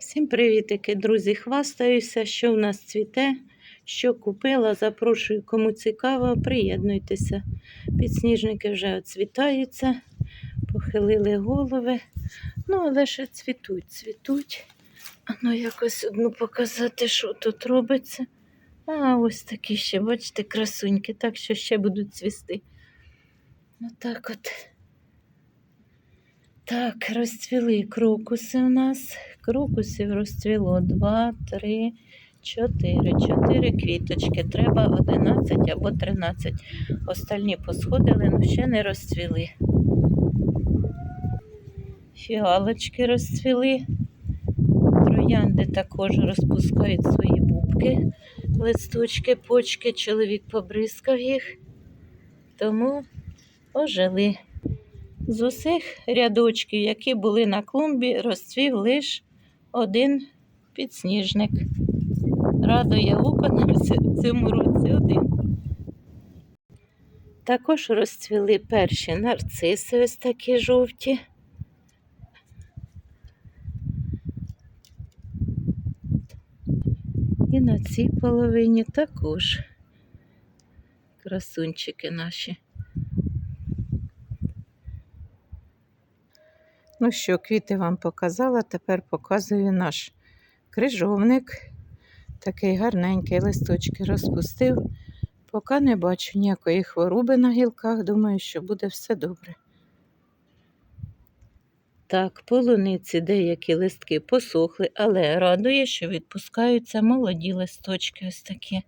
Всім привітики, друзі! Хвастаюся, що в нас цвіте, що купила. Запрошую, кому цікаво, приєднуйтеся. Підсніжники вже оцвітаються, похилили голови. Ну, але ще цвітуть, цвітуть. А ну якось одну показати, що тут робиться. А ось такі ще, бачите, красуньки, так що ще будуть цвісти. Отак от. Так, розцвіли крокуси у нас. Крокусів розцвіло 2, 3, 4. 4 квіточки. Треба 11 або 13. Остальні посходили, але ще не розцвіли. Фіалочки розцвіли. Троянди також розпускають свої бубки, листочки, почки. Чоловік побризкав їх, тому ожили. З усіх рядочків, які були на клумбі, розцвів лише один підсніжник. Радує око нам в цьому році один. Також розцвіли перші нарциси, ось такі жовті. І на цій половині також красунчики наші. Ну що, квіти вам показала, тепер показую наш крижовник. Такий гарненький листочки розпустив. Поки не бачу ніякої хвороби на гілках, думаю, що буде все добре. Так, полуниці деякі листки посохли, але радує, що відпускаються молоді листочки ось такі.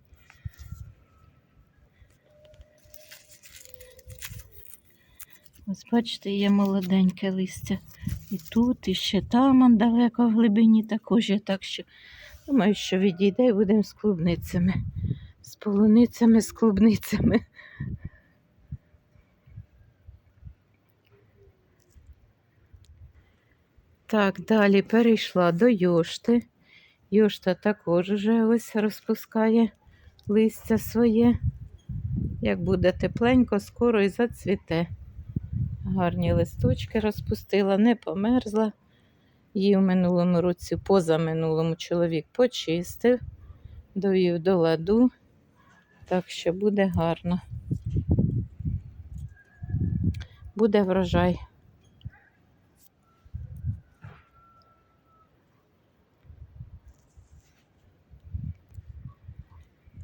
Ось бачите, є молоденьке листя. І тут, і ще там далеко в глибині також є. Так що думаю, що відійде і будемо з клубницями. З полуницями, з клубницями. Так, далі перейшла до йошти. Йошта також вже ось розпускає листя своє. Як буде тепленько, скоро і зацвіте. Гарні листочки розпустила, не померзла. Її в минулому році, позаминулому чоловік почистив, довів до ладу, так що буде гарно. Буде врожай.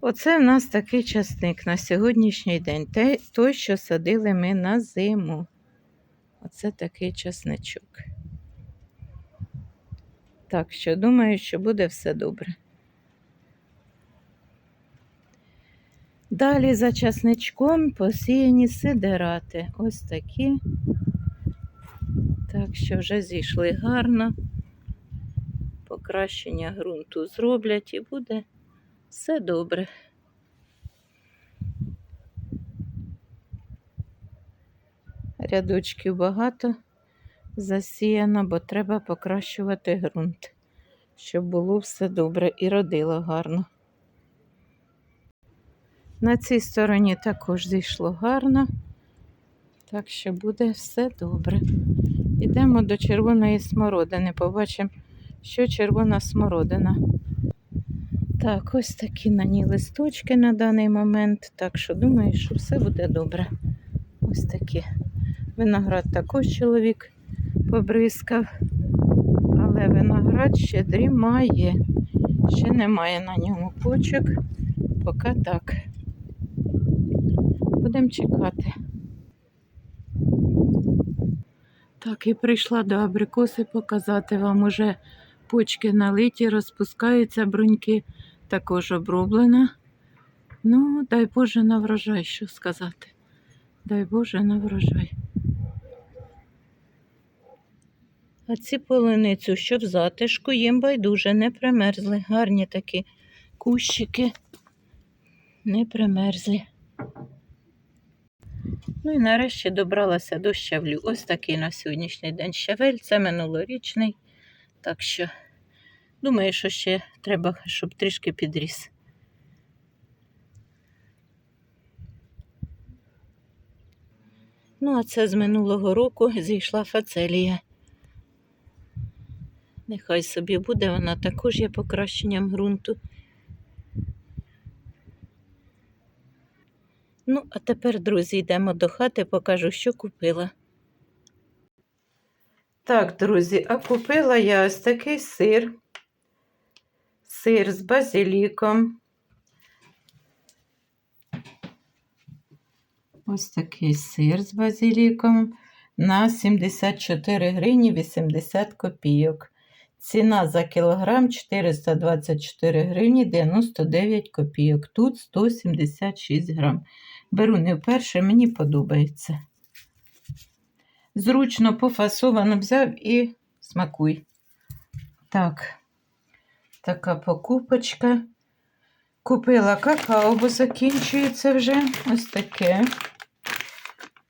Оце в нас такий часник на сьогоднішній день. Той, що садили ми на зиму. Оце такий часничок. Так що думаю, що буде все добре. Далі за часничком посіяні сидерати. Ось такі. Так що вже зійшли гарно. Покращення ґрунту зроблять і буде все добре. Рядочків багато засіяно, бо треба покращувати ґрунт, щоб було все добре і родило гарно. На цій стороні також зійшло гарно, так що буде все добре. Йдемо до червоної смородини, побачимо, що червона смородина. Так, ось такі на ній листочки на даний момент, так що думаю, що все буде добре. Ось такі. Виноград також чоловік побризкав, але виноград ще дрімає, ще немає на ньому почок, поки так. Будемо чекати. Так, і прийшла до абрикоси показати вам уже почки налиті, розпускаються бруньки, також оброблена. Ну, дай Боже на врожай, що сказати. Дай Боже на врожай. А ці полуницю, що в затишку, їм байдуже не примерзли. Гарні такі кущики не примерзлі. Ну і нарешті добралася до щавлю. Ось такий на сьогоднішній день щавель, це минулорічний. Так що, думаю, що ще треба, щоб трішки підріс. Ну, а це з минулого року зійшла фацелія. Нехай собі буде, вона також є покращенням ґрунту. Ну, а тепер, друзі, йдемо до хати, покажу, що купила. Так, друзі, а купила я ось такий сир. Сир з базиліком. Ось такий сир з базиліком на 74 гривні 80 копійок. Ціна за кілограм 424 гривні 99 копійок. Тут 176 грам. Беру не вперше, мені подобається. Зручно пофасовано взяв і смакуй. Так, така покупочка. Купила какао, бо закінчується вже ось таке.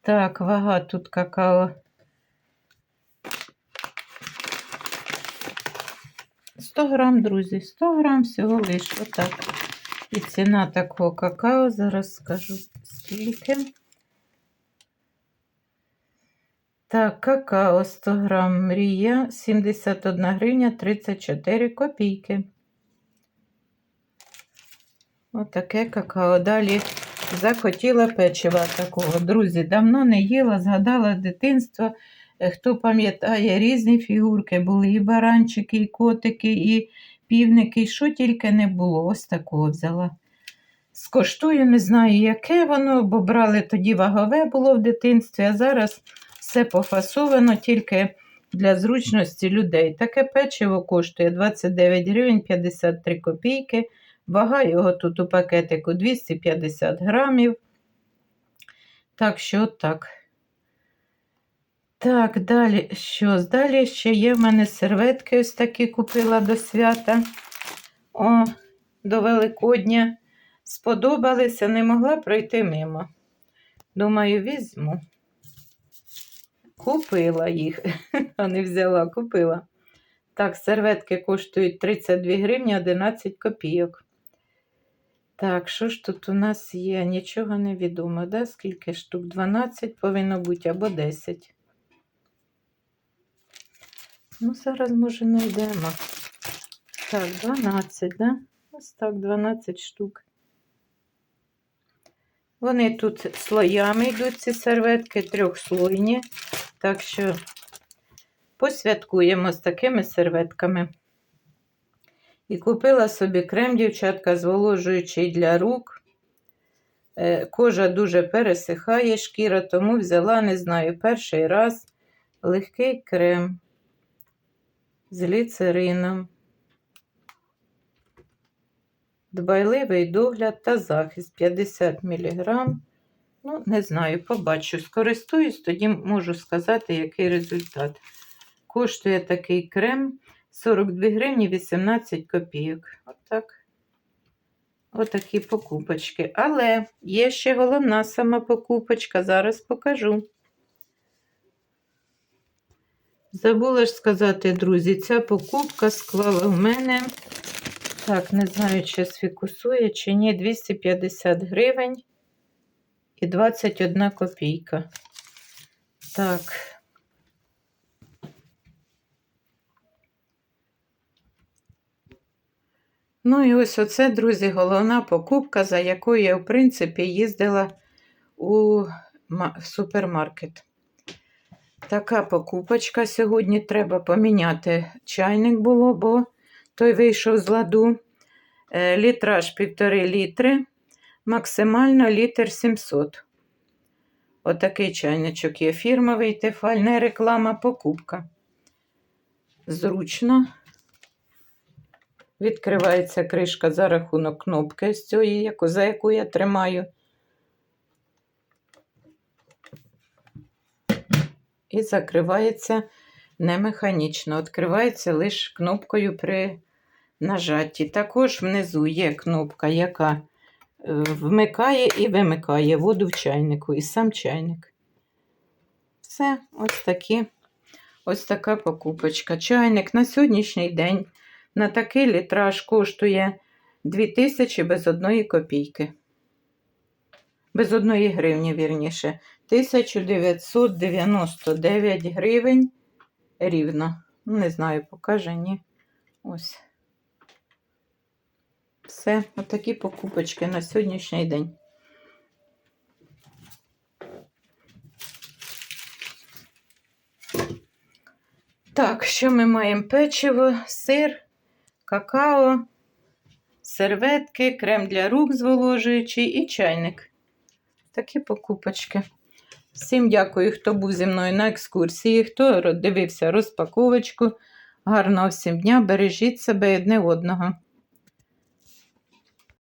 Так, вага тут какао. 100 грам, друзі, 100 грам всього лише отак. І ціна такого какао, зараз скажу скільки. Так, какао 100 грам мрія 71 гривня 34 копійки. Отаке какао. Далі захотіла печива такого. Друзі, давно не їла, згадала дитинство. Е, Хто пам'ятає, різні фігурки були і баранчики, і котики, і півники, і що тільки не було. Ось такого взяла. Скоштую, не знаю, яке воно, бо брали тоді вагове було в дитинстві, а зараз все пофасовано тільки для зручності людей. Таке печиво коштує 29 гривень 53 копійки. Вага його тут у пакетику 250 грамів. Так що так. Так, далі що? Далі ще є в мене серветки, ось такі купила до свята. О, до Великодня. Сподобалися, не могла пройти мимо. Думаю, візьму. Купила їх, а не взяла, купила. Так, серветки коштують 32 гривні 11 копійок. Так, що ж тут у нас є? Нічого не відомо, да? Скільки штук? 12 повинно бути або 10. Ну, зараз, може, знайдемо. Так, 12, да? Ось так, 12 штук. Вони тут слоями йдуть, ці серветки, трьохслойні. Так що посвяткуємо з такими серветками. І купила собі крем, дівчатка, зволожуючий для рук. Е, Кожа дуже пересихає шкіра, тому взяла, не знаю, перший раз легкий крем з ліцерином. Дбайливий догляд та захист 50 мг. Ну, не знаю, побачу. Скористуюсь, тоді можу сказати, який результат. Коштує такий крем 42 гривні 18 копійок. Отак. Отакі покупочки. Але є ще головна сама покупочка, зараз покажу. Забула ж сказати, друзі, ця покупка склала в мене, так, не знаю, чи сфікусує, чи ні, 250 гривень і 21 копійка. Так. Ну і ось оце, друзі, головна покупка, за якою я, в принципі, їздила у супермаркет. Така покупочка. Сьогодні треба поміняти чайник було, бо той вийшов з ладу. Е, Літраж 1,5 літри, максимально літр 700. Отакий чайничок є фірмовий тефаль, не реклама, покупка. Зручно. Відкривається кришка за рахунок кнопки з цієї, за яку я тримаю. І закривається не механічно, відкривається лише кнопкою при нажатті. Також внизу є кнопка, яка е, вмикає і вимикає воду в чайнику, і сам чайник. Все, ось такі. Ось така покупочка. Чайник на сьогоднішній день на такий літраж коштує 2000 без одної копійки. Без одної гривні, вірніше. 1999 гривень рівно. Ну, Не знаю, покаже, ні. Ось. Все, отакі покупочки на сьогоднішній день. Так, що ми маємо? Печиво, сир, какао, серветки, крем для рук зволожуючий і чайник. Такі покупочки. Всім дякую, хто був зі мною на екскурсії, хто дивився розпаковочку. Гарного всім дня, бережіть себе і одне одного.